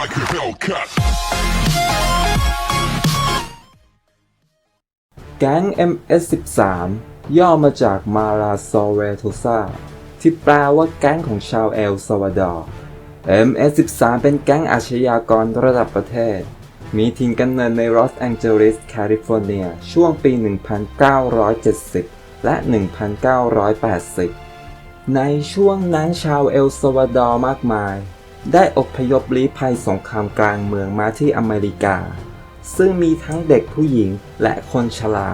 like a Hellcat. แก๊ง MS13 ย่อมาจากมาลาโซเวโทซาที่แปลว่าแก๊งของชาวเอลซาวาดอร์ MS13 เป็นแก๊งอาชญากรระดับประเทศ มีถิ่นกำเนิดในลอสแองเจลิสแคลิฟอร์เนีย ช่วงปี 1970 และ 1980 ในช่วงนั้นชาวเอลซาวาดอร์มากมาย ได้อพยพลี้ภัยสงครามกลางเมืองมาที่อเมริกา ซึ่งมีทั้งเด็กผู้หญิงและคนชรา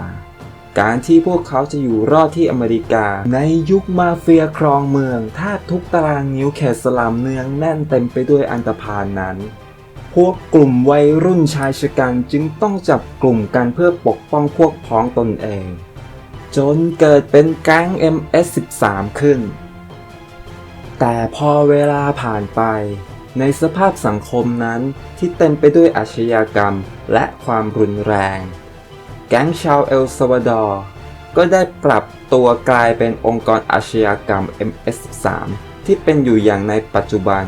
การที่พวกเขาจะอยู่รอดที่อเมริกา ในยุคมาเฟียครองเมืองแทบทุกตารางนิ้วเขสลามเนืองแน่นเต็มไปด้วยอันตรพานนั้น พวกกลุ่มวัยรุ่นชายชะกันจึงต้องจับกลุ่มกันเพื่อปกป้องพวกพ้องตนเอง จนเกิดเป็นแก๊ง MS13 ขึ้น แต่พอเวลาผ่านไป ในสภาพสังคมนั้นที่เต็มไปด้วยอาชญากรรมและความรุนแรง แก๊งชาวเอลซาวาดอร์ก็ได้ปรับตัวกลายเป็นองค์กรอาชญากรรม MS3 ที่เป็นอยู่อย่างในปัจจุบัน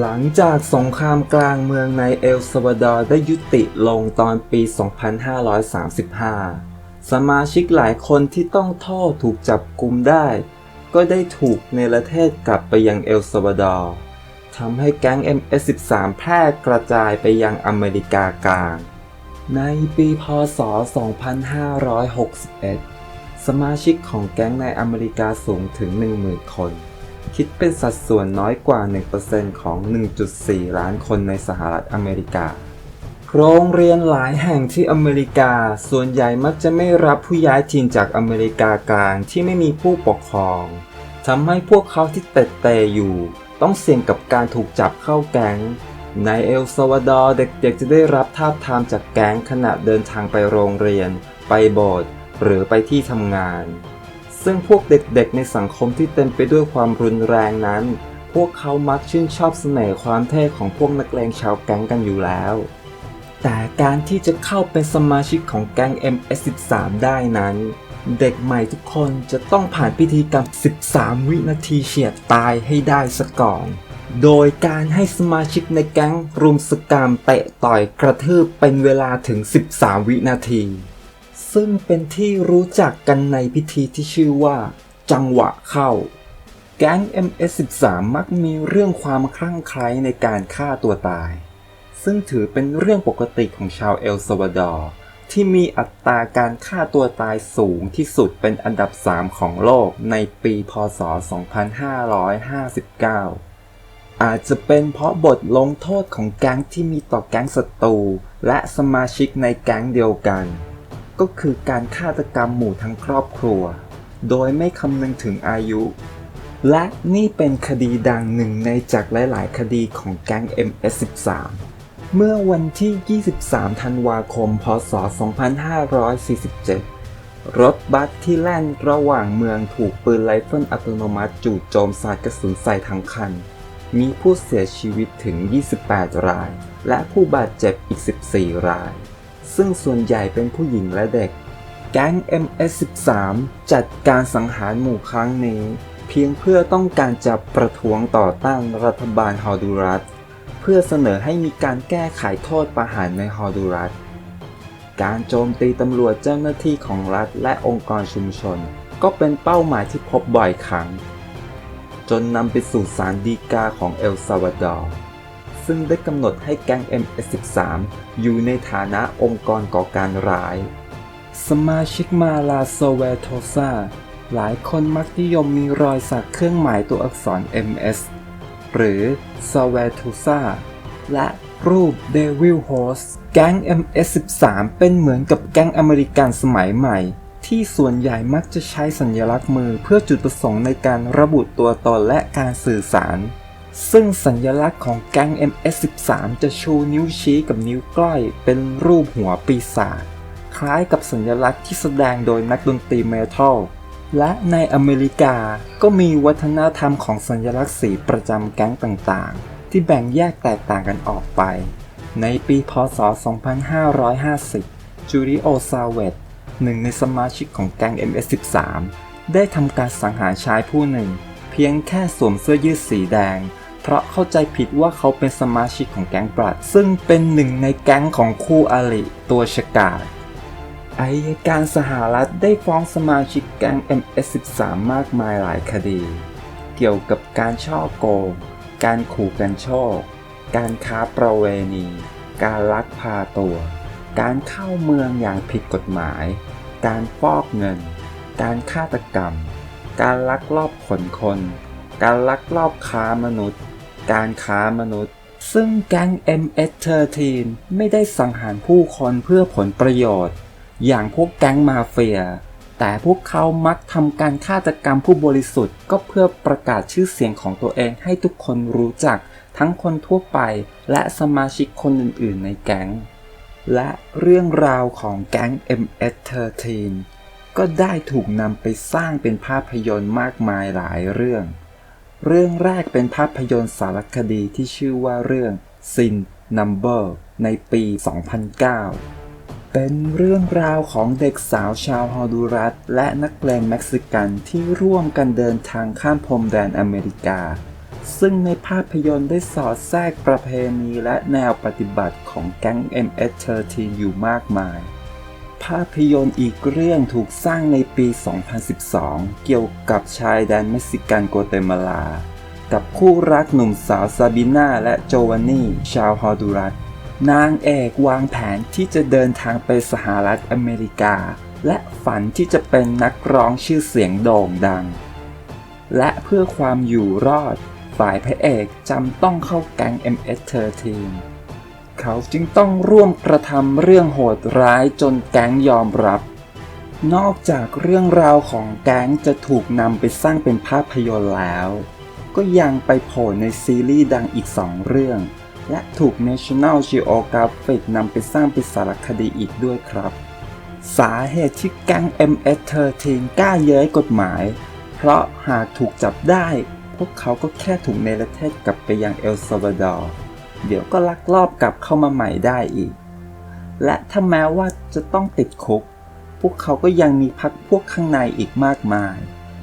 หลังจากสงครามกลางเมืองในเอลซาวาดอร์ได้ยุติลงตอนปี 2535 สมาชิกหลายคนที่ต้องโทษถูกจับกุมได้ ก็ได้ถูกเนรเทศกลับไปยังเอลซาวาดอร์ทำให้แก๊ง MS13 แพร่กระจายไปยังอเมริกากลาง ในปีพศ 2561 สมาชิกของแก๊งในอเมริกาสูงถึง 10,000 คน คิดเป็นสัดส่วนน้อยกว่า 1%ของ 1.4 ล้านคนในสหรัฐอเมริกา โรงเรียนหลายแห่งที่อเมริกา ส่วนใหญ่มักจะไม่รับผู้ย้ายถิ่นจากอเมริกากลางที่ไม่มีผู้ปกครองทำให้พวกเขาที่เตะเตะอยู่ ต้องเสี่ยงกับการถูกจับเข้าแก๊งในเอลซาวาดอร์เด็กๆ จะได้รับทาบทามจากแก๊งขณะเดินทางไปโรงเรียน ไปโบสถ์หรือไปที่ทำงาน ซึ่งพวกเด็กๆ ในสังคมที่เต็มไปด้วยความรุนแรงนั้น พวกเขามักชื่นชอบเสน่ห์ความเท่ของพวกนักเลงชาวแก๊งกันอยู่แล้ว แต่การที่จะเข้าเป็นสมาชิกของแก๊ง MS13 ได้นั้น เด็กใหม่ทุกคนจะต้องผ่านพิธีกรรม 13 วินาทีเฉียดตายให้ได้ซะก่อน โดยการให้สมาชิกในแก๊งรุมสกรรมเตะต่อยกระทืบเป็นเวลาถึง 13 วินาที ซึ่งเป็นที่รู้จักกันในพิธีที่ชื่อว่า จังหวะเข้าแก๊ง MS13 มักมีเรื่องความคลั่งไคล้ในการฆ่าตัวตาย ซึ่งถือเป็นเรื่องปกติของชาวเอลซาวาดอร์ที่มีอัตราการฆ่าตัวตายสูงที่สุดเป็นอันดับ 3 ของโลกในปีพศ 2559 อาจจะเป็นเพราะบทลงโทษของแก๊งที่มีต่อแก๊งศัตรูและสมาชิกในแก๊งเดียวกัน ก็คือการฆาตกรรมหมู่ทั้งครอบครัว โดยไม่คำนึงถึงอายุ และนี่เป็นคดีดังหนึ่งในจากหลาย ๆ คดีของแก๊ง MS13 เมื่อวันที่ 23 ธันวาคม พศ 2547 รถบัสที่แล่นระหว่างเมืองถูกปืนไรเฟิลอัตโนมัติจู่โจมสาดกระสุนใส่ทั้งคัน มีผู้เสียชีวิตถึง 28 ราย และผู้บาดเจ็บอีก 14 ราย ซึ่งส่วนใหญ่เป็นผู้หญิงและเด็ก แก๊ง MS13 จัดการสังหารหมู่ครั้งนี้ เพียงเพื่อต้องการจะประท้วงต่อต้านรัฐบาลฮอดูรัส เพื่อเสนอให้มีการแก้ไขโทษประหารในฮอดูรัสการโจมตีตำรวจเจ้าหน้าที่ของรัฐและองค์กรชุมชน ก็เป็นเป้าหมายที่พบบ่อยครั้ง จนนำไปสู่ศาลฎีกาของเอลซาวาดอร์ซึ่งได้กำหนดให้แก๊ง MS13 อยู่ในฐานะองค์กรก่อการร้าย สมาชิกมาลาโซเวโทซาหลายคนมักนิยมมีรอยสักเครื่องหมายตัวอักษร MS หรือ s a v a t u s a และรูป Devil Horse แก๊ง MS13 เป็นเหมือนกับแก๊งอเมริกันสมัยใหม่ ที่ส่วนใหญ่มักจะใช้สัญลักษณ์มือเพื่อจุดประสงค์ในการระบุตัวตนและการสื่อสาร ซึ่งสัญลักษณ์ของแก๊ง MS13 จะชูนิ้วชี้กับนิ้วก้อย เป็นรูปหัวปีศาจคล้ายกับสัญลักษณ์ที่แสดงโดยนักดนตรีเมทัล และในอเมริกาก็มีวัฒนธรรมของสัญลักษณ์สีประจำแก๊งต่างๆ ที่แบ่งแยกแตกต่างกันออกไป ในปีพศ 2550 จูริโอซาเวตหนึ่งในสมาชิกของแก๊ง MS13 ได้ทำการสังหารชายผู้หนึ่ง เพียงแค่สวมเสื้อยืดสีแดง เพราะเข้าใจผิดว่าเขาเป็นสมาชิกของแก๊งบลัดซึ่งเป็นหนึ่งในแก๊งของคู่อริตัวฉกาจ อายการสหรัฐได้ฟ้องสมาชิกแก๊ง MS13 มากมายหลายคดี เกี่ยวกับการช่อโกง การขู่กันโชค การค้าประเวณี การลักพาตัว การเข้าเมืองอย่างผิดกฎหมาย การฟอกเงิน การฆาตกรรม การลักลอบขนคน การลักลอบค้ามนุษย์ การค้ามนุษย์ซึ่งแก๊ง MS-13 ไม่ได้สังหารผู้คนเพื่อผลประโยชน์ อย่างพวกแก๊งมาเฟีย แต่พวกเขามักทำการฆาตกรรมผู้บริสุทธิ์ ก็เพื่อประกาศชื่อเสียงของตัวเองให้ทุกคนรู้จักทั้งคนทั่วไปและสมาชิกคนอื่นๆในแก๊ง และเรื่องราวของแก๊ง MS-13 ก็ได้ถูกนำไปสร้างเป็นภาพยนตร์มากมายหลายเรื่อง เรื่องแรกเป็นภาพยนตร์สารคดีที่ชื่อว่าเรื่อง Sin Number ในปี 2009 เป็นเรื่องราวของเด็กสาวชาวฮอดูรัสและนักเลงเม็กซิกันที่ร่วมกันเดินทางข้ามพรมแดนอเมริกา ซึ่งในภาพยนตร์ได้สอดแทรกประเพณีและแนวปฏิบัติของแก๊ง MS-13 อยู่มากมาย ภาพยนตร์อีกเรื่องถูกสร้างในปี 2012 เกี่ยวกับชายแดนเม็กซิกันโกเตมาลา กับคู่รักหนุ่มสาวซาบิน่าและโจวานนี่ ชาวฮอดูรัส นางเอกวางแผนที่จะเดินทางไปสหรัฐอเมริกา และฝันที่จะเป็นนักร้องชื่อเสียงโด่งดัง และเพื่อความอยู่รอด ฝ่ายพระเอกจำต้องเข้าแก๊ง MS-13 เขาจึงต้องร่วมกระทำเรื่องโหดร้ายจนแก๊งยอมรับ นอกจากเรื่องราวของแก๊งจะถูกนำไปสร้างเป็นภาพยนตร์แล้ว ก็ยังไปโผล่ในซีรีส์ดังอีกสองเรื่อง และถูก National Geographic นำไปสร้างเป็นสารคดีอีกด้วยครับ สาเหตุที่แก๊ง MS-13 กล้าเย้ยกฎหมาย เพราะหากถูกจับได้ พวกเขาก็แค่ถูกเนรเทศกลับไปยังเอลซาวาดอร์เดี๋ยวก็ลักลอบกลับเข้ามาใหม่ได้อีก และถ้าแม้ว่าจะต้องติดคุก พวกเขาก็ยังมีพักพวกข้างในอีกมากมาย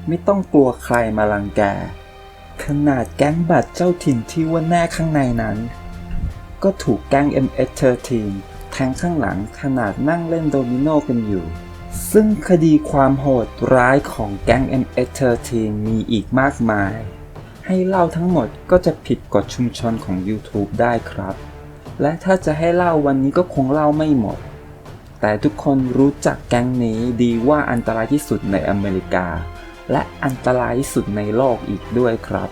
ไม่ต้องกลัวใครมาลังแกขนาดแก๊งบัตรเจ้าถิ่นที่ว่าแน่ข้างในนั้น ก็ถูกแก๊ง MS-13 แทงข้างหลังขนาดนั่งเล่นโดมิโนกันอยู่ ซึ่งคดีความโหดร้ายของแก๊ง MS-13 มีอีกมากมาย ให้เล่าทั้งหมดก็จะผิดกฎชุมชนของ YouTube ได้ครับ และถ้าจะให้เล่าวันนี้ก็คงเล่าไม่หมด แต่ทุกคนรู้จักแก๊งนี้ดีว่าอันตรายที่สุดในอเมริกา และอันตรายที่สุดในโลกอีกด้วยครับ